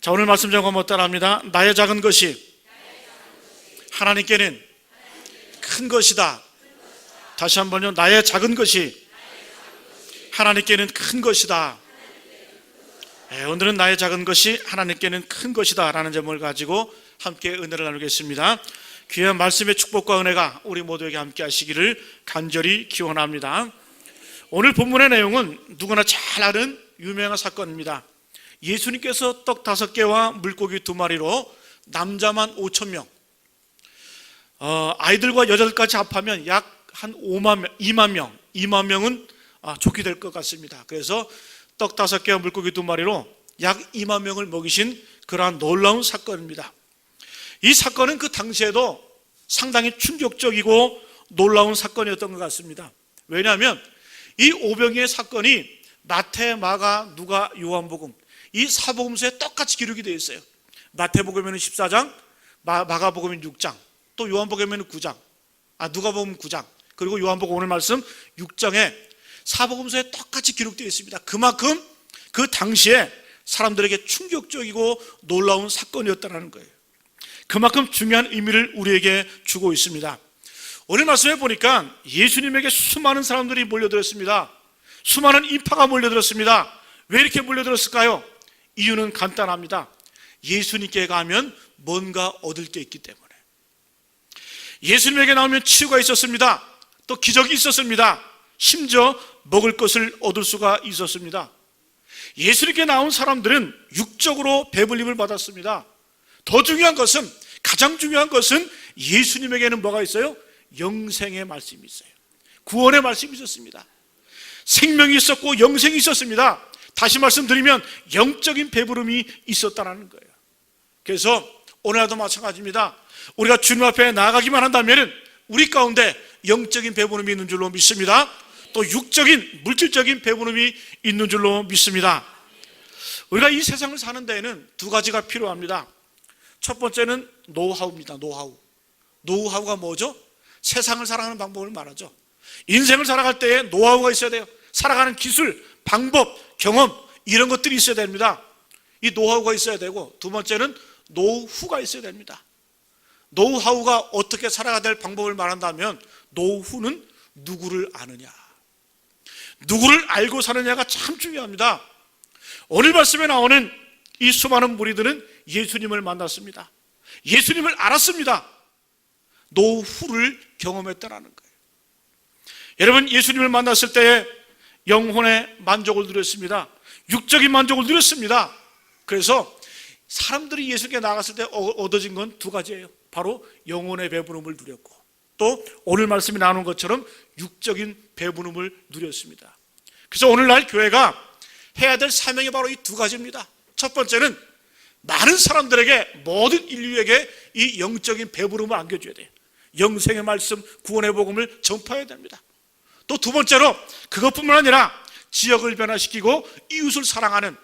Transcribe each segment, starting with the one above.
자, 오늘 말씀 제가 뭐 따라합니다. 나의 작은 것이 하나님께는 큰 것이다. 다시 한번요. 나의 작은 것이 하나님께는 큰 것이다. 예, 오늘은 나의 작은 것이 하나님께는 큰 것이다. 라는 점을 가지고 함께 은혜를 나누겠습니다. 귀한 말씀의 축복과 은혜가 우리 모두에게 함께 하시기를 간절히 기원합니다. 오늘 본문의 내용은 누구나 잘 아는 유명한 사건입니다. 예수님께서 떡 다섯 개와 물고기 두 마리로 남자만 5천 명, 어, 아이들과 여자들까지 합하면 약 한 5만 명, 2만 명, 2만 명은 아, 좋게 될 것 같습니다. 그래서 떡 다섯 개와 물고기 두 마리로 약 2만 명을 먹이신 그러한 놀라운 사건입니다. 이 사건은 그 당시에도 상당히 충격적이고 놀라운 사건이었던 것 같습니다. 왜냐하면 이 오병이의 사건이 마태, 마가, 누가, 요한복음 이 사복음서에 똑같이 기록이 되어 있어요. 마태복음에는 14장, 마, 마가복음은 6장, 또 요한복음에는 9장, 아 누가복음 9장, 그리고 요한복음 오늘 말씀 6장에 사복음서에 똑같이 기록되어 있습니다. 그만큼 그 당시에 사람들에게 충격적이고 놀라운 사건이었다는 거예요. 그만큼 중요한 의미를 우리에게 주고 있습니다. 오늘 말씀에 보니까 예수님에게 수많은 사람들이 몰려들었습니다. 수많은 인파가 몰려들었습니다. 왜 이렇게 몰려들었을까요? 이유는 간단합니다. 예수님께 가면 뭔가 얻을 게 있기 때문에. 예수님에게 나오면 치유가 있었습니다. 또 기적이 있었습니다. 심지어 먹을 것을 얻을 수가 있었습니다. 예수님께 나온 사람들은 육적으로 배불림을 받았습니다. 더 중요한 것은 가장 중요한 것은 예수님에게는 뭐가 있어요? 영생의 말씀이 있어요. 구원의 말씀이 있었습니다. 생명이 있었고 영생이 있었습니다. 다시 말씀드리면 영적인 배부름이 있었다는 거예요. 그래서 오늘도 마찬가지입니다. 우리가 주님 앞에 나아가기만 한다면 우리 가운데 영적인 배부름이 있는 줄로 믿습니다. 또 육적인 물질적인 배부름이 있는 줄로 믿습니다. 우리가 이 세상을 사는 데에는 두 가지가 필요합니다. 첫 번째는 노하우입니다. 노하우. 노하우가 뭐죠? 세상을 살아가는 방법을 말하죠. 인생을 살아갈 때에 노하우가 있어야 돼요. 살아가는 기술, 방법, 경험 이런 것들이 있어야 됩니다. 이 노하우가 있어야 되고 두 번째는 노후가 있어야 됩니다. 노하우가 어떻게 살아가야 될 방법을 말한다면 노후는 누구를 아느냐. 누구를 알고 사느냐가 참 중요합니다. 오늘 말씀에 나오는 이 수많은 무리들은 예수님을 만났습니다. 예수님을 알았습니다. 노후를 경험했다라는 거예요. 여러분 예수님을 만났을 때에 영혼의 만족을 누렸습니다. 육적인 만족을 누렸습니다. 그래서 사람들이 예수께 나갔을 때 얻어진 건 두 가지예요. 바로 영혼의 배부름을 누렸고 또 오늘 말씀이 나오는 것처럼 육적인 배부름을 누렸습니다. 그래서 오늘날 교회가 해야 될 사명이 바로 이 두 가지입니다. 첫 번째는 많은 사람들에게 모든 인류에게 이 영적인 배부름을 안겨줘야 돼요. 영생의 말씀, 구원의 복음을 전파해야 됩니다. 또 두 번째로 그것뿐만 아니라 지역을 변화시키고 이웃을 사랑하는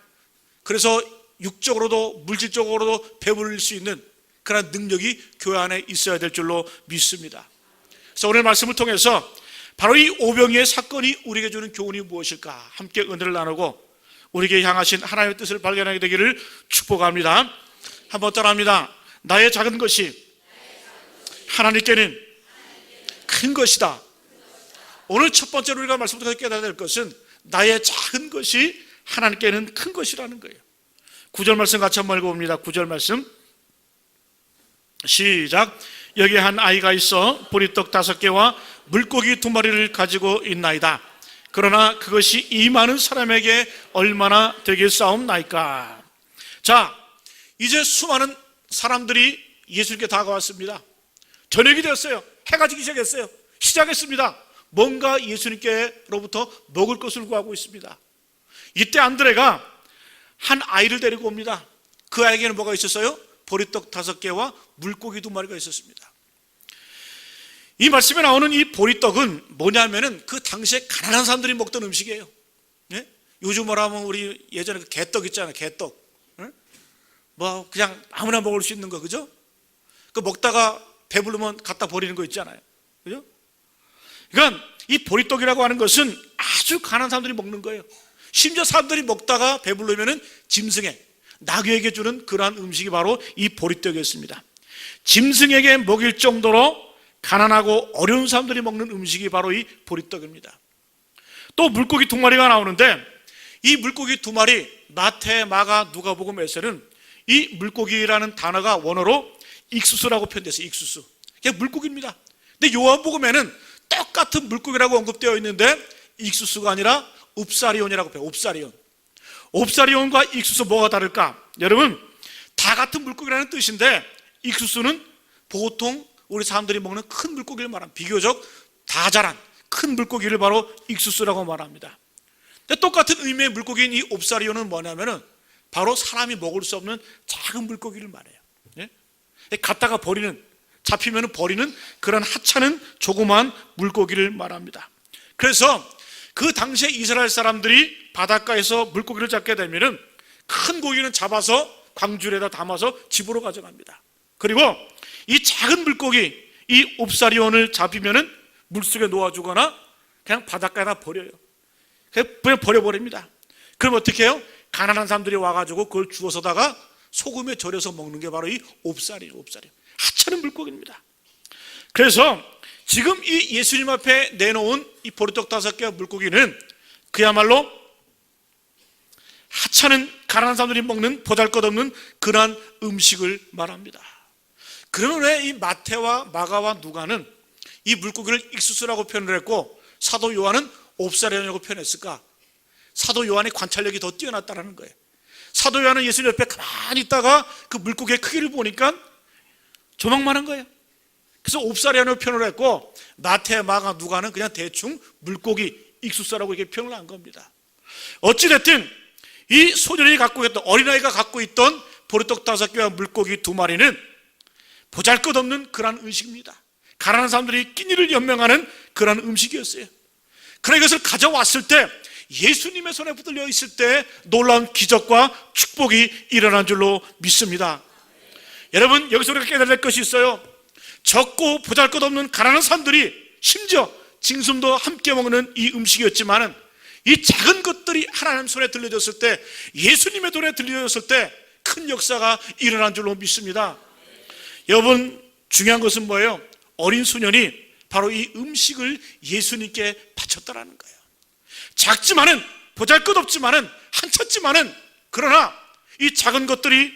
그래서 육적으로도 물질적으로도 배부를 수 있는 그런 능력이 교회 안에 있어야 될 줄로 믿습니다. 그래서 오늘 말씀을 통해서 바로 이 오병이의 사건이 우리에게 주는 교훈이 무엇일까 함께 은혜를 나누고 우리에게 향하신 하나님의 뜻을 발견하게 되기를 축복합니다. 한번 따라합니다. 나의 작은 것이 하나님께는 큰 것이다. 오늘 첫 번째로 우리가 말씀부터 깨달아야 될 것은 나의 작은 것이 하나님께는 큰 것이라는 거예요. 구절 말씀 같이 한번 읽어봅니다. 구절 말씀. 시작. 여기 한 아이가 있어 보리떡 다섯 개와 물고기 두 마리를 가지고 있나이다. 그러나 그것이 이 많은 사람에게 얼마나 되겠사옵나이까. 자, 이제 수많은 사람들이 예수님께 다가왔습니다. 저녁이 되었어요. 해가 지기 시작했어요. 시작했습니다. 뭔가 예수님께로부터 먹을 것을 구하고 있습니다. 이때 안드레가 한 아이를 데리고 옵니다. 그 아이에게는 뭐가 있었어요? 보리떡 다섯 개와 물고기 두 마리가 있었습니다. 이 말씀에 나오는 이 보리떡은 뭐냐면은 그 당시에 가난한 사람들이 먹던 음식이에요. 예? 요즘 뭐라면 우리 예전에 그 개떡 있잖아요. 개떡. 예? 뭐 그냥 아무나 먹을 수 있는 거 그죠? 그 먹다가 배부르면 갖다 버리는 거 있잖아요. 그죠? 그러니까 이 보리떡이라고 하는 것은 아주 가난한 사람들이 먹는 거예요. 심지어 사람들이 먹다가 배부르면은 짐승에 나귀에게 주는 그러한 음식이 바로 이 보리떡이었습니다. 짐승에게 먹일 정도로 가난하고 어려운 사람들이 먹는 음식이 바로 이 보리떡입니다. 또 물고기 두 마리가 나오는데 이 물고기 두 마리 마태, 마가, 누가복음에서는 이 물고기라는 단어가 원어로 익수수라고 표현돼서 익수수. 그게 물고기입니다. 근데 요한복음에는 똑같은 물고기라고 언급되어 있는데 익수수가 아니라 옵사리온이라고 표현. 옵사리온. 옵사리온과 익수수 뭐가 다를까? 여러분 다 같은 물고기라는 뜻인데 익수수는 보통 우리 사람들이 먹는 큰 물고기를 말합니다. 비교적 다 자란 큰 물고기를 바로 익수수라고 말합니다. 근데 똑같은 의미의 물고기인 이 옵사리온은 뭐냐면은 바로 사람이 먹을 수 없는 작은 물고기를 말해요. 예? 갖다가 버리는 잡히면 버리는 그런 하찮은 조그마한 물고기를 말합니다. 그래서 그 당시에 이스라엘 사람들이 바닷가에서 물고기를 잡게 되면은 큰 고기는 잡아서 광줄에다 담아서 집으로 가져갑니다. 그리고 이 작은 물고기 이 옵사리온을 잡히면은 물속에 놓아주거나 그냥 바닷가에다 버려요. 그냥 버려버립니다. 그럼 어떻게 해요? 가난한 사람들이 와가지고 그걸 주워서다가 소금에 절여서 먹는 게 바로 이 옵살이에요. 옵살이 하찮은 물고기입니다. 그래서 지금 이 예수님 앞에 내놓은 이 보리떡 다섯 개와 물고기는 그야말로 하찮은 가난한 사람들이 먹는 보잘것없는 그러한 음식을 말합니다. 그러면 왜 이 마태와 마가와 누가는 이 물고기를 익수수라고 표현을 했고 사도 요한은 옵사리온이라고 표현했을까? 사도 요한의 관찰력이 더 뛰어났다는 거예요. 사도 요한은 예수님 옆에 가만히 있다가 그 물고기의 크기를 보니까 조망만 한 거예요. 그래서 옵사리온으로 표현을 했고 마태, 마가, 누가는 그냥 대충 물고기 익수수라고 이렇게 표현을 한 겁니다. 어찌됐든 이 소년이 갖고 있던 어린아이가 갖고 있던 보리떡 다섯 개와 물고기 두 마리는 보잘것없는 그러한 음식입니다. 가난한 사람들이 끼니를 연명하는 그러한 음식이었어요. 그러나 이것을 가져왔을 때 예수님의 손에 붙들려 있을 때 놀라운 기적과 축복이 일어난 줄로 믿습니다. 여러분 여기서 우리가 깨달을 것이 있어요. 적고 보잘것없는 가난한 사람들이 심지어 징숨도 함께 먹는 이 음식이었지만은 이 작은 것들이 하나님 손에 들려졌을 때 예수님의 손에 들려졌을 때 큰 역사가 일어난 줄로 믿습니다. 여러분 중요한 것은 뭐예요? 어린 소년이 바로 이 음식을 예수님께 바쳤다라는 거예요. 작지만은 보잘것없지만은 한쳤지만은 그러나 이 작은 것들이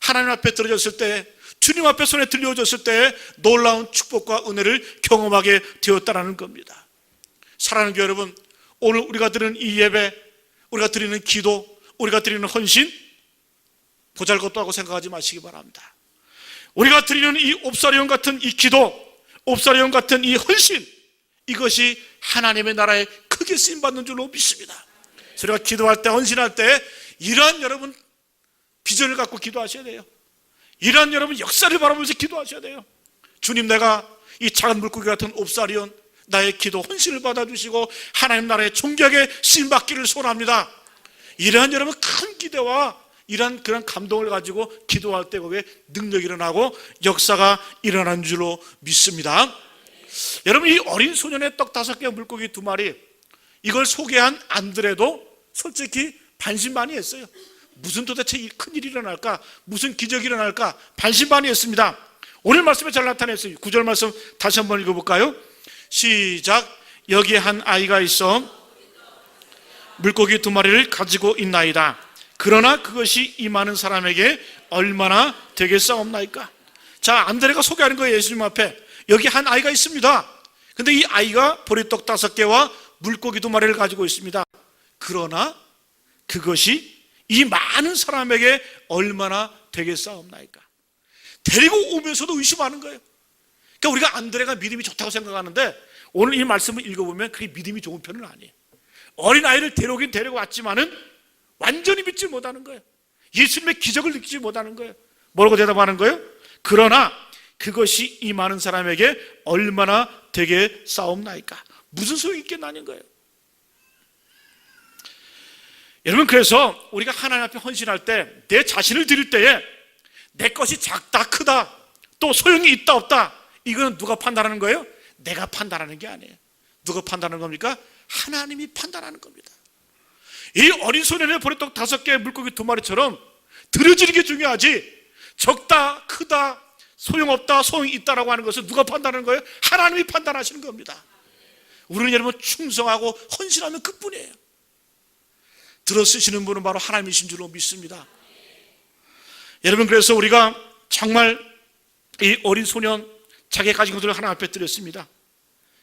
하나님 앞에 들어졌을 때 주님 앞에 손에 들려졌을 때 놀라운 축복과 은혜를 경험하게 되었다라는 겁니다. 사랑하는 교회 여러분, 오늘 우리가 드리는 이 예배, 우리가 드리는 기도, 우리가 드리는 헌신 보잘것도 하고 생각하지 마시기 바랍니다. 우리가 드리는 이 옵사리온 같은 이 기도, 옵사리온 같은 이 헌신, 이것이 하나님의 나라에 크게 쓰임 받는 줄로 믿습니다. 우리가 기도할 때, 헌신할 때 이러한 여러분 비전을 갖고 기도하셔야 돼요. 이러한 여러분 역사를 바라보면서 기도하셔야 돼요. 주님 내가 이 작은 물고기 같은 옵사리온 나의 기도 헌신을 받아주시고 하나님 나라의 존귀하게 쓰임 받기를 소원합니다. 이러한 여러분 큰 기대와 이러한 그런 감동을 가지고 기도할 때 거기에 능력이 일어나고 역사가 일어난 줄로 믿습니다. 여러분 이 어린 소년의 떡 다섯 개 물고기 두 마리 이걸 소개한 안드레도 솔직히 반신반의했어요. 무슨 도대체 큰 일이 일어날까? 무슨 기적이 일어날까? 반신반의했습니다. 오늘 말씀에 잘 나타냈어요. 구절 말씀 다시 한번 읽어볼까요? 시작. 여기에 한 아이가 있어 물고기 두 마리를 가지고 있나이다. 그러나 그것이 이 많은 사람에게 얼마나 되겠사옵나이까? 자, 안드레가 소개하는 거예요. 예수님 앞에. 여기 한 아이가 있습니다. 근데 이 아이가 보리떡 다섯 개와 물고기 두 마리를 가지고 있습니다. 그러나 그것이 이 많은 사람에게 얼마나 되겠사옵나이까? 데리고 오면서도 의심하는 거예요. 그러니까 우리가 안드레가 믿음이 좋다고 생각하는데 오늘 이 말씀을 읽어보면 그게 믿음이 좋은 편은 아니에요. 어린 아이를 데려오긴 데리고 왔지만은 완전히 믿지 못하는 거예요. 예수님의 기적을 느끼지 못하는 거예요. 뭐라고 대답하는 거예요? 그러나 그것이 이 많은 사람에게 얼마나 되게 싸움나이까? 무슨 소용이 있겠나는 거예요. 여러분 그래서 우리가 하나님 앞에 헌신할 때 내 자신을 드릴 때에 내 것이 작다 크다 또 소용이 있다 없다 이거는 누가 판단하는 거예요? 내가 판단하는 게 아니에요. 누가 판단하는 겁니까? 하나님이 판단하는 겁니다. 이 어린 소년의 보리떡 다섯 개의 물고기 두 마리처럼 들어지는 게 중요하지. 적다, 크다, 소용없다, 소용이 있다라고 하는 것은 누가 판단하는 거예요? 하나님이 판단하시는 겁니다. 우리는 여러분 충성하고 헌신하면 그뿐이에요. 들어 쓰시는 분은 바로 하나님이신 줄로 믿습니다. 여러분 그래서 우리가 정말 이 어린 소년 자기 가진 것들을 하나 앞에 드렸습니다.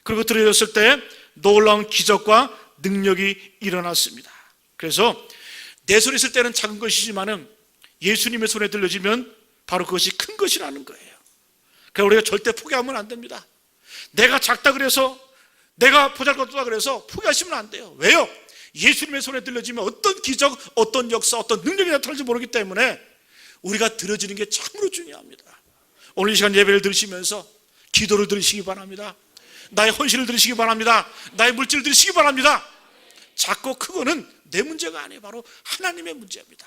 그리고 드려졌을 때 놀라운 기적과 능력이 일어났습니다. 그래서 내 손에 있을 때는 작은 것이지만은 예수님의 손에 들려지면 바로 그것이 큰 것이라는 거예요. 그러니까 우리가 절대 포기하면 안 됩니다. 내가 작다 그래서 내가 보잘것없다 그래서 포기하시면 안 돼요. 왜요? 예수님의 손에 들려지면 어떤 기적, 어떤 역사, 어떤 능력이 나타날지 모르기 때문에 우리가 들어지는 게 참으로 중요합니다. 오늘 이 시간 예배를 들으시면서 기도를 들으시기 바랍니다. 나의 헌신을 들으시기 바랍니다. 나의 물질을 들으시기 바랍니다. 작고 크고는 내 문제가 아니에요. 바로 하나님의 문제입니다.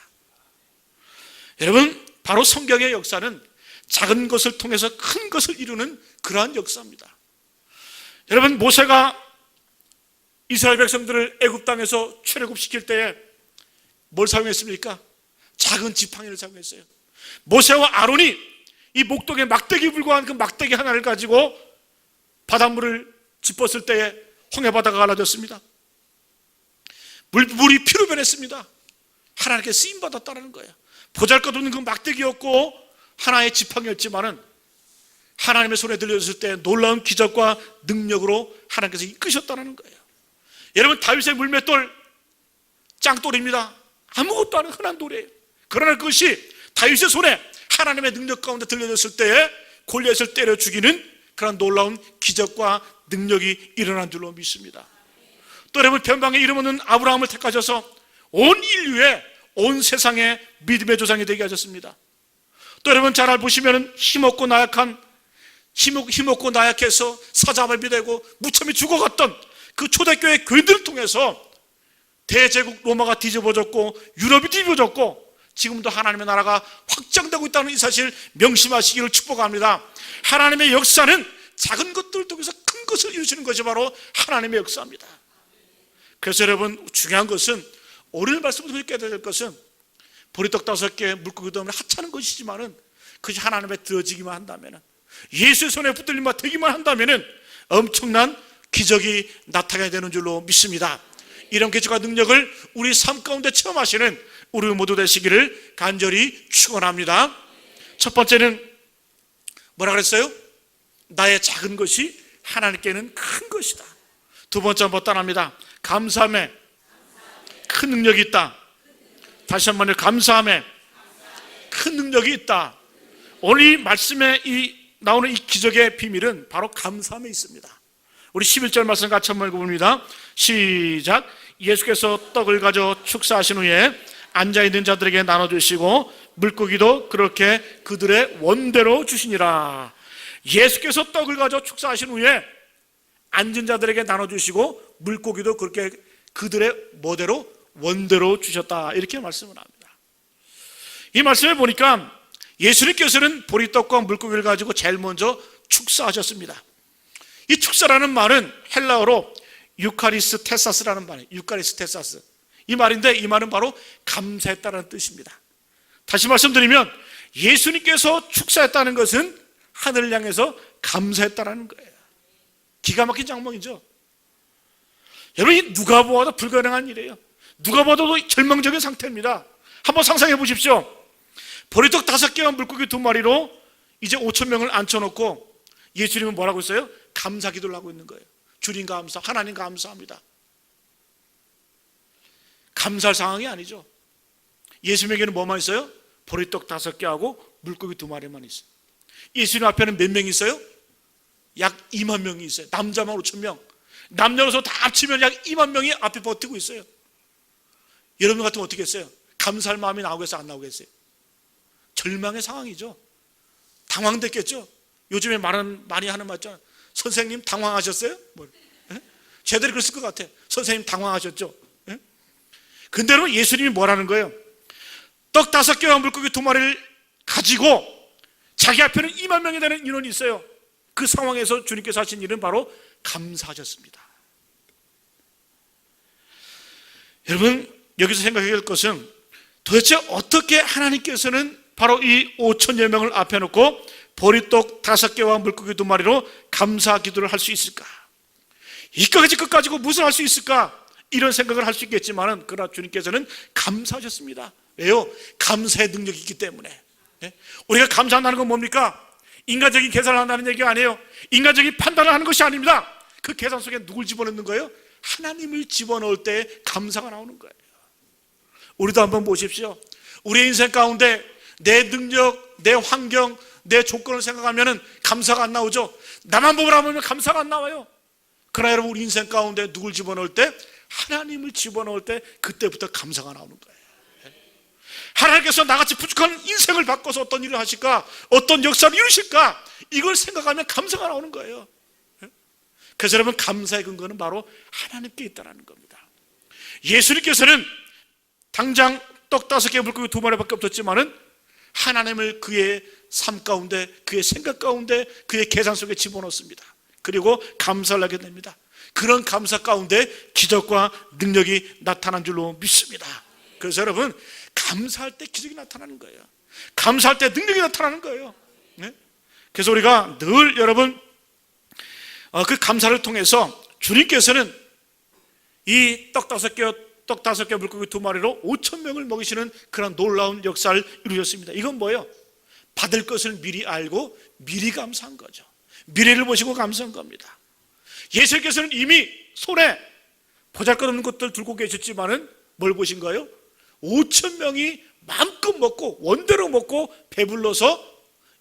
여러분, 바로 성경의 역사는 작은 것을 통해서 큰 것을 이루는 그러한 역사입니다. 여러분, 모세가 이스라엘 백성들을 애굽 땅에서 출애굽시킬 때에 뭘 사용했습니까? 작은 지팡이를 사용했어요. 모세와 아론이 이 목동에 막대기 불과한 그 막대기 하나를 가지고 바닷물을 짚었을 때에 홍해 바다가 갈라졌습니다. 물, 물이 피로 변했습니다. 하나님께 쓰임 받았다는 거예요. 보잘것없는 그 막대기였고 하나의 지팡이였지만은 하나님의 손에 들려졌을 때 놀라운 기적과 능력으로 하나님께서 이끄셨다는 거예요. 여러분 다윗의 물맷돌 짱돌입니다. 아무것도 아닌 흔한 돌이에요. 그러나 그것이 다윗의 손에 하나님의 능력 가운데 들려졌을 때에 골리앗을 때려 죽이는 그런 놀라운 기적과 능력이 일어난 줄로 믿습니다. 또 여러분 변방에 이름 없는 아브라함을 택하셔서 온 인류의 온 세상의 믿음의 조상이 되게 하셨습니다. 또 여러분 잘 보시면 힘없고 나약한 힘없고, 나약해서 사자발비 되고 무참히 죽어갔던 그 초대교회 교인들을 통해서 대제국 로마가 뒤집어졌고 유럽이 뒤집어졌고 지금도 하나님의 나라가 확장되고 있다는 이 사실 명심하시기를 축복합니다. 하나님의 역사는 작은 것들을 통해서 큰 것을 이루시는 것이 바로 하나님의 역사입니다. 그래서 여러분 중요한 것은 오늘 말씀부터 깨달아야 될 것은 보리떡 다섯 개 물고기 때문에 하찮은 것이지만은 그것이 하나님의 들어지기만 한다면은 예수의 손에 붙들림만 되기만 한다면은 엄청난 기적이 나타나게 되는 줄로 믿습니다. 이런 기적과 능력을 우리 삶 가운데 체험하시는 우리 모두 되시기를 간절히 축원합니다. 첫 번째는 뭐라 그랬어요? 나의 작은 것이 하나님께는 큰 것이다. 두 번째 한번 따라합니다. 감사함에 큰 능력이 있다. 다시 한 번요. 감사함에 큰 능력이 있다. 오늘 이 말씀에 이 나오는 이 기적의 비밀은 바로 감사함에 있습니다. 우리 11절 말씀 같이 한번 읽어봅니다. 시작. 예수께서 떡을 가져 축사하신 후에 앉아 있는 자들에게 나눠 주시고 물고기도 그렇게 그들의 원대로 주시니라. 예수께서 떡을 가져 축사하신 후에 앉은 자들에게 나눠 주시고 물고기도 그렇게 그들의 뭐대로 원대로 주셨다. 이렇게 말씀을 합니다. 이 말씀을 보니까 예수님께서는 보리떡과 물고기를 가지고 제일 먼저 축사하셨습니다. 이 축사라는 말은 헬라어로 유카리스 테사스라는 말이에요. 유카리스 테사스. 이 말인데 이 말은 바로 감사했다는 뜻입니다. 다시 말씀드리면 예수님께서 축사했다는 것은 하늘을 향해서 감사했다는 거예요. 기가 막힌 장면이죠. 여러분 누가 보아도 불가능한 일이에요. 누가 봐도 절망적인 상태입니다. 한번 상상해 보십시오. 보리떡 다섯 개와 물고기 두 마리로 이제 5천 명을 앉혀놓고 예수님은 뭐라고 했어요? 감사 기도를 하고 있는 거예요. 주님 감사, 하나님 감사합니다. 감사할 상황이 아니죠. 예수님에게는 뭐만 있어요? 보리떡 다섯 개하고 물고기 두 마리만 있어요. 예수님 앞에는 몇 명 있어요? 약 2만 명이 있어요. 남자만 5천 명. 남녀로서 다 합치면 약 2만 명이 앞에 버티고 있어요. 여러분 같으면 어떻게 했어요? 감사할 마음이 나오겠어요? 안 나오겠어요? 절망의 상황이죠. 당황됐겠죠? 요즘에 말은 많이 하는 말 있잖아요. 선생님 당황하셨어요? 뭐, 예? 제대로 그랬을 것 같아. 선생님 당황하셨죠? 예? 근데 여러분 예수님이 뭐라는 거예요? 떡 다섯 개와 물고기 두 마리를 가지고 자기 앞에는 2만 명이 되는 인원이 있어요. 그 상황에서 주님께서 하신 일은 바로 감사하셨습니다. 여러분 여기서 생각해야 할 것은 도대체 어떻게 하나님께서는 바로 이 5천여 명을 앞에 놓고 보리떡 다섯 개와 물고기 두 마리로 감사 기도를 할 수 있을까? 이까지 끝 가지고 무슨 할 수 있을까? 이런 생각을 할 수 있겠지만은 그러나 주님께서는 감사하셨습니다. 왜요? 감사의 능력이 있기 때문에. 예? 우리가 감사한다는 건 뭡니까? 인간적인 계산을 한다는 얘기가 아니에요. 인간적인 판단을 하는 것이 아닙니다. 그 계산 속에 누굴 집어넣는 거예요? 하나님을 집어넣을 때 감사가 나오는 거예요. 우리도 한번 보십시오. 우리의 인생 가운데 내 능력, 내 환경, 내 조건을 생각하면 감사가 안 나오죠. 나만 보면 감사가 안 나와요. 그러나 여러분 우리 인생 가운데 누굴 집어넣을 때 하나님을 집어넣을 때 그때부터 감사가 나오는 거예요. 하나님께서 나같이 부족한 인생을 바꿔서 어떤 일을 하실까? 어떤 역사를 이루실까? 이걸 생각하면 감사가 나오는 거예요. 그래서 여러분 감사의 근거는 바로 하나님께 있다는 겁니다. 예수님께서는 당장 떡 다섯 개 물고기 두 마리밖에 없었지만은 하나님을 그의 삶 가운데 그의 생각 가운데 그의 계산 속에 집어넣습니다. 그리고 감사를 하게 됩니다. 그런 감사 가운데 기적과 능력이 나타난 줄로 믿습니다. 그래서 여러분 감사할 때 기적이 나타나는 거예요. 감사할 때 능력이 나타나는 거예요. 네? 그래서 우리가 늘 여러분 어, 그 감사를 통해서 주님께서는 이 떡 다섯 개, 떡 다섯 개 물고기 두 마리로 5천 명을 먹이시는 그런 놀라운 역사를 이루셨습니다. 이건 뭐예요? 받을 것을 미리 알고 미리 감사한 거죠. 미래를 보시고 감사한 겁니다. 예수께서는 이미 손에 보잘것없는 것들 들고 계셨지만은 뭘 보신 거예요? 5천 명이 마음껏 먹고 원대로 먹고 배불러서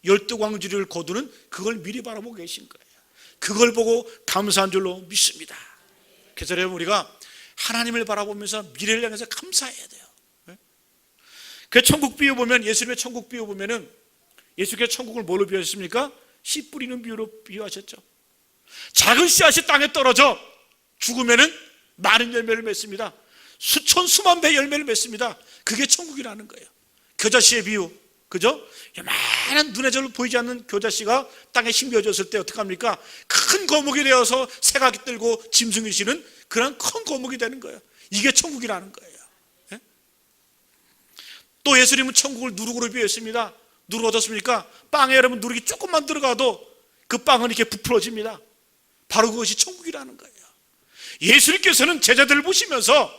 열두 광주리를 거두는 그걸 미리 바라보고 계신 거예요. 그걸 보고 감사한 줄로 믿습니다. 그래서 우리가 하나님을 바라보면서 미래를 향해서 감사해야 돼요. 네? 그 천국 비유 보면 예수님의 천국 비유 보면은 예수께서 천국을 뭘로 비유하셨습니까? 씨 뿌리는 비유로 비유하셨죠. 작은 씨앗이 땅에 떨어져 죽으면은 많은 열매를 맺습니다. 수천 수만 배 열매를 맺습니다. 그게 천국이라는 거예요. 겨자씨의 비유. 그죠? 요만한 눈에 잘 보이지 않는 교자씨가 땅에 심겨졌을 때 어떡합니까? 큰 거목이 되어서 새가 깃들고 짐승이 지는 그런 큰 거목이 되는 거예요. 이게 천국이라는 거예요. 예? 또 예수님은 천국을 누룩으로 비유했습니다. 누룩 어떻습니까? 빵에 여러분 누룩이 조금만 들어가도 그 빵은 이렇게 부풀어집니다. 바로 그것이 천국이라는 거예요. 예수님께서는 제자들을 보시면서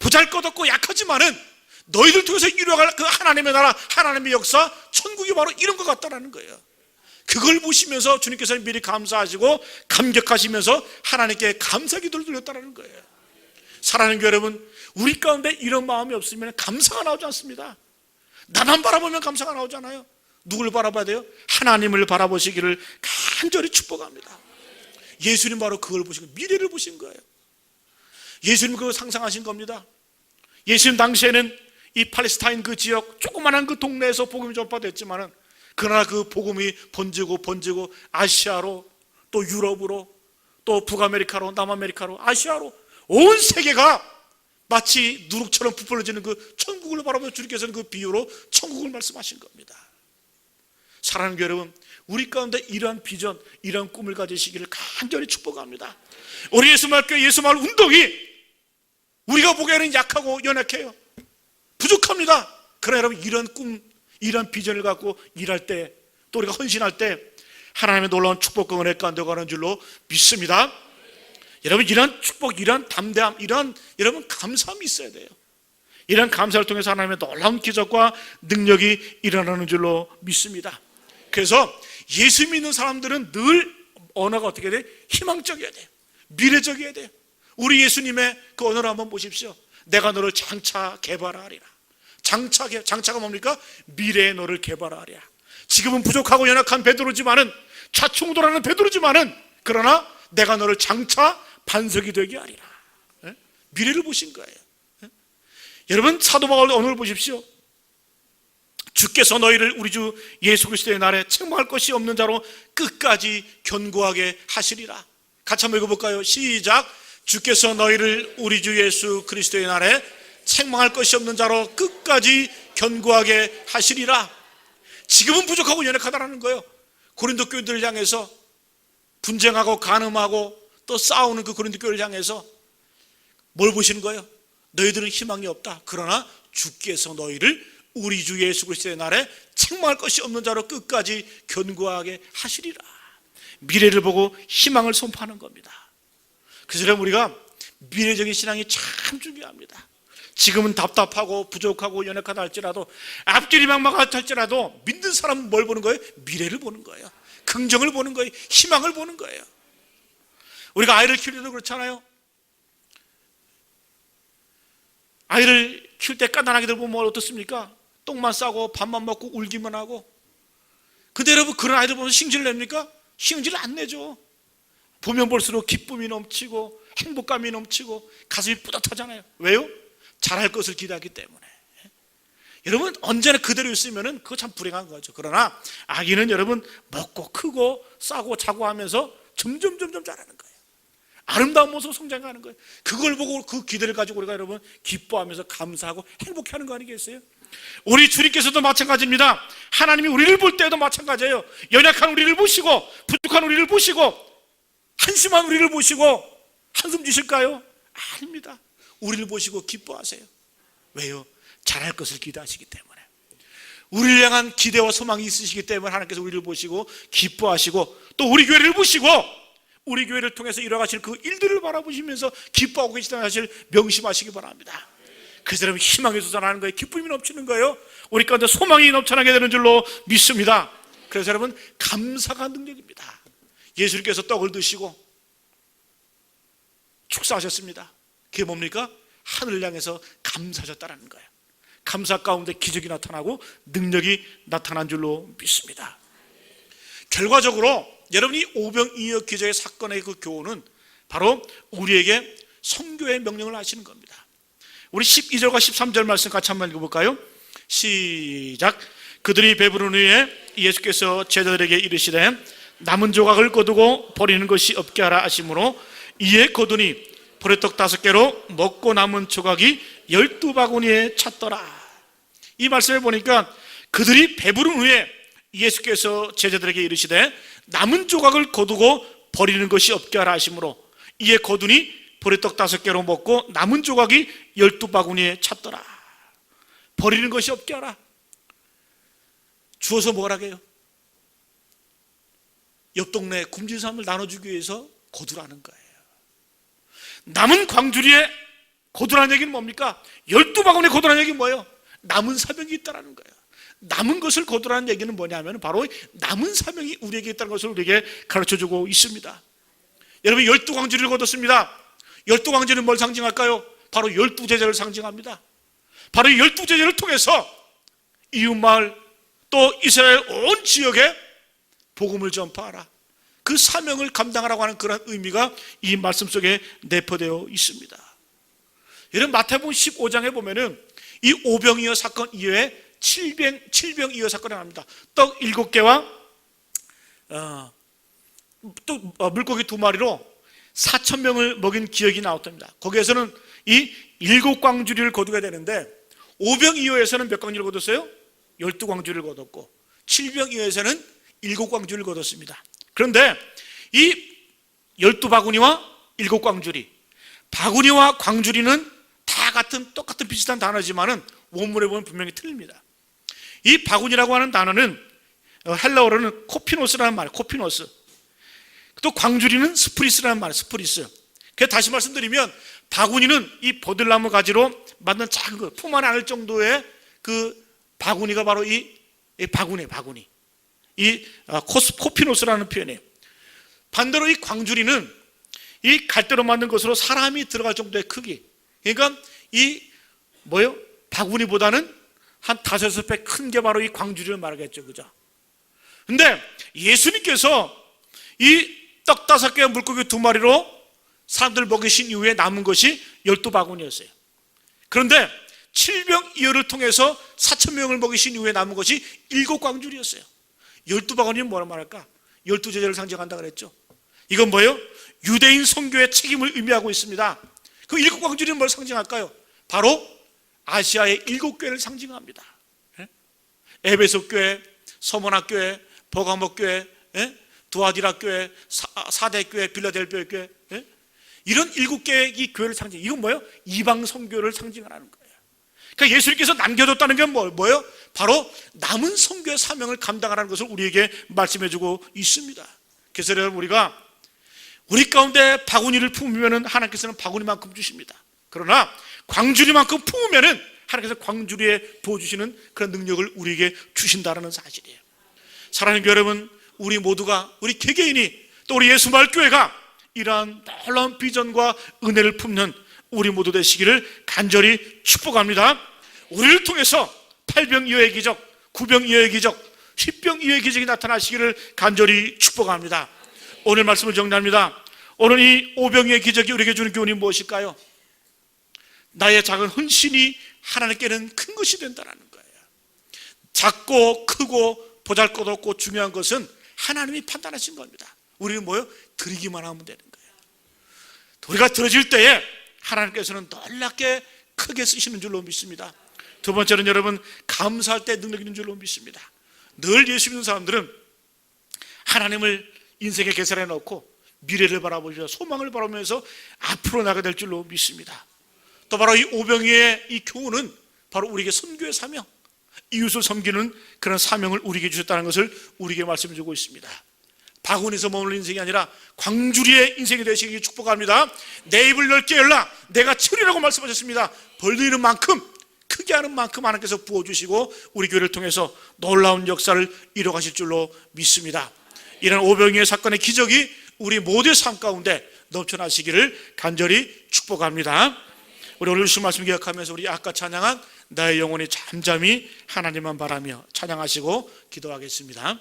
보잘것 없고 약하지만은 너희들 통해서 이루어갈 그 하나님의 나라, 하나님의 역사, 천국이 바로 이런 것 같다라는 거예요. 그걸 보시면서 주님께서는 미리 감사하시고 감격하시면서 하나님께 감사 기도를 드렸다는 거예요. 사랑하는 여러분, 우리 가운데 이런 마음이 없으면 감사가 나오지 않습니다. 나만 바라보면 감사가 나오잖아요. 누굴 바라봐야 돼요? 하나님을 바라보시기를 간절히 축복합니다. 예수님 바로 그걸 보시고 미래를 보신 거예요. 예수님 그걸 상상하신 겁니다. 예수님 당시에는 이 팔레스타인 그 지역 조그만한 그 동네에서 복음이 전파됐지만은 그러나 그 복음이 번지고 번지고 아시아로 또 유럽으로 또 북아메리카로 남아메리카로 아시아로 온 세계가 마치 누룩처럼 부풀어지는 그 천국을 바라보며 주님께서는 그 비유로 천국을 말씀하신 겁니다. 사랑하는 여러분, 우리 가운데 이러한 비전, 이러한 꿈을 가지시기를 간절히 축복합니다. 우리 예수말교 예수말 운동이 우리가 보기에는 약하고 연약해요. 부족합니다. 그러나 여러분 이런 꿈, 이런 비전을 갖고 일할 때, 또 우리가 헌신할 때 하나님의 놀라운 축복과 은혜 가운데 가는 줄로 믿습니다. 여러분 이런 축복, 이런 담대함, 이런 여러분 감사함이 있어야 돼요. 이런 감사를 통해서 하나님의 놀라운 기적과 능력이 일어나는 줄로 믿습니다. 그래서 예수 믿는 사람들은 늘 언어가 어떻게 돼? 희망적이어야 돼. 미래적이어야 돼. 우리 예수님의 그 언어를 한번 보십시오. 내가 너를 장차 개발하리라. 장차 장차가 뭡니까? 미래의 너를 개발하리라. 지금은 부족하고 연약한 베드로지만은 좌충우돌하는 베드로지만은 그러나 내가 너를 장차 반석이 되게 하리라. 예? 미래를 보신 거예요. 예? 여러분 사도 바울 언어를 보십시오. 주께서 너희를 우리 주 예수 그리스도의 날에 책망할 것이 없는 자로 끝까지 견고하게 하시리라. 같이 한번 읽어볼까요? 시작. 주께서 너희를 우리 주 예수 그리스도의 날에 책망할 것이 없는 자로 끝까지 견고하게 하시리라. 지금은 부족하고 연약하다라는 거예요. 고린도 교인들을 향해서 분쟁하고 간음하고 또 싸우는 그 고린도 교회를 향해서 뭘 보시는 거예요? 너희들은 희망이 없다. 그러나 주께서 너희를 우리 주 예수 그리스도의 날에 책망할 것이 없는 자로 끝까지 견고하게 하시리라. 미래를 보고 희망을 선포하는 겁니다. 그래서 우리가 미래적인 신앙이 참 중요합니다. 지금은 답답하고 부족하고 연약하다 할지라도 앞길이 막막하다 할지라도 믿는 사람은 뭘 보는 거예요? 미래를 보는 거예요. 긍정을 보는 거예요. 희망을 보는 거예요. 우리가 아이를 키울 때도 그렇잖아요. 아이를 키울 때 까다나게들 보면 어떻습니까? 똥만 싸고 밥만 먹고 울기만 하고. 근데 여러분 그런 아이들 보면 싱지를 냅니까? 싱지를 안 내죠. 보면 볼수록 기쁨이 넘치고 행복감이 넘치고 가슴이 뿌듯하잖아요. 왜요? 잘할 것을 기대하기 때문에. 여러분 언제나 그대로 있으면은 그거 참 불행한 거죠. 그러나 아기는 여러분 먹고 크고 싸고 자고 하면서 점점 점점 자라는 거예요. 아름다운 모습 성장하는 거예요. 그걸 보고 그 기대를 가지고 우리가 여러분 기뻐하면서 감사하고 행복해하는 거 아니겠어요? 우리 주님께서도 마찬가지입니다. 하나님이 우리를 볼 때도 마찬가지예요. 연약한 우리를 보시고 부족한 우리를 보시고 한심한 우리를 보시고 한숨 주실까요? 아닙니다. 우리를 보시고 기뻐하세요. 왜요? 잘할 것을 기대하시기 때문에. 우리를 향한 기대와 소망이 있으시기 때문에 하나님께서 우리를 보시고 기뻐하시고 또 우리 교회를 보시고 우리 교회를 통해서 일어가실 그 일들을 바라보시면서 기뻐하고 계시다는 사실 명심하시기 바랍니다. 그 사람이 희망이 솟아나는 거예요. 기쁨이 넘치는 거예요. 우리 가운데 소망이 넘쳐나게 되는 줄로 믿습니다. 그래서 여러분 감사가 능력입니다. 예수님께서 떡을 드시고 축사하셨습니다. 그게 뭡니까? 하늘을 향해서 감사하셨다는 거예요. 감사 가운데 기적이 나타나고 능력이 나타난 줄로 믿습니다. 결과적으로 여러분이 오병이어 기적의 사건의 그 교훈은 바로 우리에게 성교의 명령을 하시는 겁니다. 우리 12절과 13절 말씀 같이 한번 읽어볼까요? 시작. 그들이 배부른 후에 예수께서 제자들에게 이르시되 남은 조각을 거두고 버리는 것이 없게 하라 하심으로 이에 거두니 보리떡 다섯 개로 먹고 남은 조각이 열두 바구니에 찼더라. 이 말씀을 보니까 그들이 배부른 후에 예수께서 제자들에게 이르시되 남은 조각을 거두고 버리는 것이 없게 하라 하심으로 이에 거두니 보리떡 다섯 개로 먹고 남은 조각이 열두 바구니에 찼더라. 버리는 것이 없게 하라. 주어서 뭐라게요? 옆 동네 굶진 사람을 나눠주기 위해서 거두라는 거예요. 남은 광주리에 거두라는 얘기는 뭡니까? 열두 바구니 거두라는 얘기는 뭐예요? 남은 사명이 있다라는 거예요. 남은 것을 거두라는 얘기는 뭐냐면 바로 남은 사명이 우리에게 있다는 것을 우리에게 가르쳐 주고 있습니다. 여러분 열두 광주리를 거뒀습니다. 열두 광주리는 뭘 상징할까요? 바로 열두 제자를 상징합니다. 바로 이 열두 제자를 통해서 이웃마을 또 이스라엘 온 지역에 복음을 전파하라. 그 사명을 감당하라고 하는 그런 의미가 이 말씀 속에 내포되어 있습니다. 여러분 마태복음 15장에 보면은 이 오병이어 사건 이외에 칠병 칠병 이어 사건이 나옵니다. 떡 일곱 개와 어, 또 어, 물고기 두 마리로 4천 명을 먹인 기억이 나왔답니다. 거기에서는 이 일곱 광주리를 거두게 되는데 오병 이어에서는 몇 광주를 거뒀어요? 열두 광주를 거뒀고 칠병 이어에서는 일곱 광주를 거뒀습니다. 그런데 이 열두 바구니와 일곱 광주리 바구니와 광주리는 다 같은 똑같은 비슷한 단어지만은 원문에 보면 분명히 틀립니다. 이 바구니라고 하는 단어는 어, 헬라어로는 코피노스라는 말이에요. 코피노스. 또 광주리는 스프리스라는 말이에요. 스프리스. 그래서 다시 말씀드리면 바구니는 이 버들나무 가지로 만든 작은 거, 품 안에 안을 정도의 그 바구니가 바로 이, 이 바구니, 바구니. 이 아, 코스, 코피노스라는 표현이에요. 반대로 이 광주리는 이 갈대로 만든 것으로 사람이 들어갈 정도의 크기. 그러니까 이 뭐요? 바구니보다는 한 다섯 배 큰 게 바로 이 광주리를 말하겠죠. 그죠? 근데 예수님께서 이 떡 다섯 개와 물고기 두 마리로 사람들 먹이신 이후에 남은 것이 열두 바구니였어요. 그런데 칠병 이어를 통해서 사천 명을 먹이신 이후에 남은 것이 일곱 광주리였어요. 열두 바구니는 뭐라 말할까? 열두 제자를 상징한다 그랬죠. 이건 뭐예요? 유대인 선교의 책임을 의미하고 있습니다. 그 일곱 광주리는 뭘 상징할까요? 바로 아시아의 일곱 교회를 상징합니다. 예? 에베소 교회, 서문학 교회, 버가목 교회, 예? 두아디라 교회, 사, 대 교회, 빌라델비아 교회 예? 이런 일곱 개의 이 교회를 상징. 이건 뭐예요? 이방 선교를 상징하는 거예요. 그러니까 예수님께서 남겨뒀다는 게 뭐- 뭐예요? 바로 남은 성교의 사명을 감당하라는 것을 우리에게 말씀해주고 있습니다. 그래서 우리가 우리 가운데 바구니를 품으면 하나님께서는 바구니만큼 주십니다. 그러나 광주리만큼 품으면 하나님께서 광주리에 부어주시는 그런 능력을 우리에게 주신다는 사실이에요. 사랑하는 교회 여러분, 우리 모두가 우리 개개인이 또 우리 예수마을 교회가 이러한 놀라운 비전과 은혜를 품는 우리 모두 되시기를 간절히 축복합니다. 우리를 통해서 팔병이어의 기적, 구병이어의 기적, 십병이어의 기적이 나타나시기를 간절히 축복합니다. 오늘 말씀을 정리합니다. 오늘 이 오병이의 기적이 우리에게 주는 교훈이 무엇일까요? 나의 작은 헌신이 하나님께는 큰 것이 된다는 거예요. 작고 크고 보잘것없고 중요한 것은 하나님이 판단하신 겁니다. 우리는 뭐요? 드리기만 하면 되는 거예요. 우리가 들어질 때에 하나님께서는 놀랍게 크게 쓰시는 줄로 믿습니다. 두 번째는 여러분 감사할 때 능력 있는 줄로 믿습니다. 늘 예수 믿는 사람들은 하나님을 인생의 계산에 넣고 미래를 바라보며 소망을 바라보면서 앞으로 나가게 될 줄로 믿습니다. 또 바로 이 오병이의 이 교훈은 바로 우리에게 선교의 사명, 이웃을 섬기는 그런 사명을 우리에게 주셨다는 것을 우리에게 말씀해 주고 있습니다. 바구니에서 머무는 인생이 아니라 광주리의 인생이 되시길 축복합니다. 내 입을 넓게 열라. 내가 치리라고 말씀하셨습니다. 벌리는 만큼 크게 하는 만큼 하나님께서 부어주시고 우리 교회를 통해서 놀라운 역사를 이뤄가실 줄로 믿습니다. 이런 오병이의 사건의 기적이 우리 모두의 삶 가운데 넘쳐나시기를 간절히 축복합니다. 우리 오늘 주신 말씀 기억하면서 우리 아까 찬양한 나의 영혼이 잠잠히 하나님만 바라며 찬양하시고 기도하겠습니다.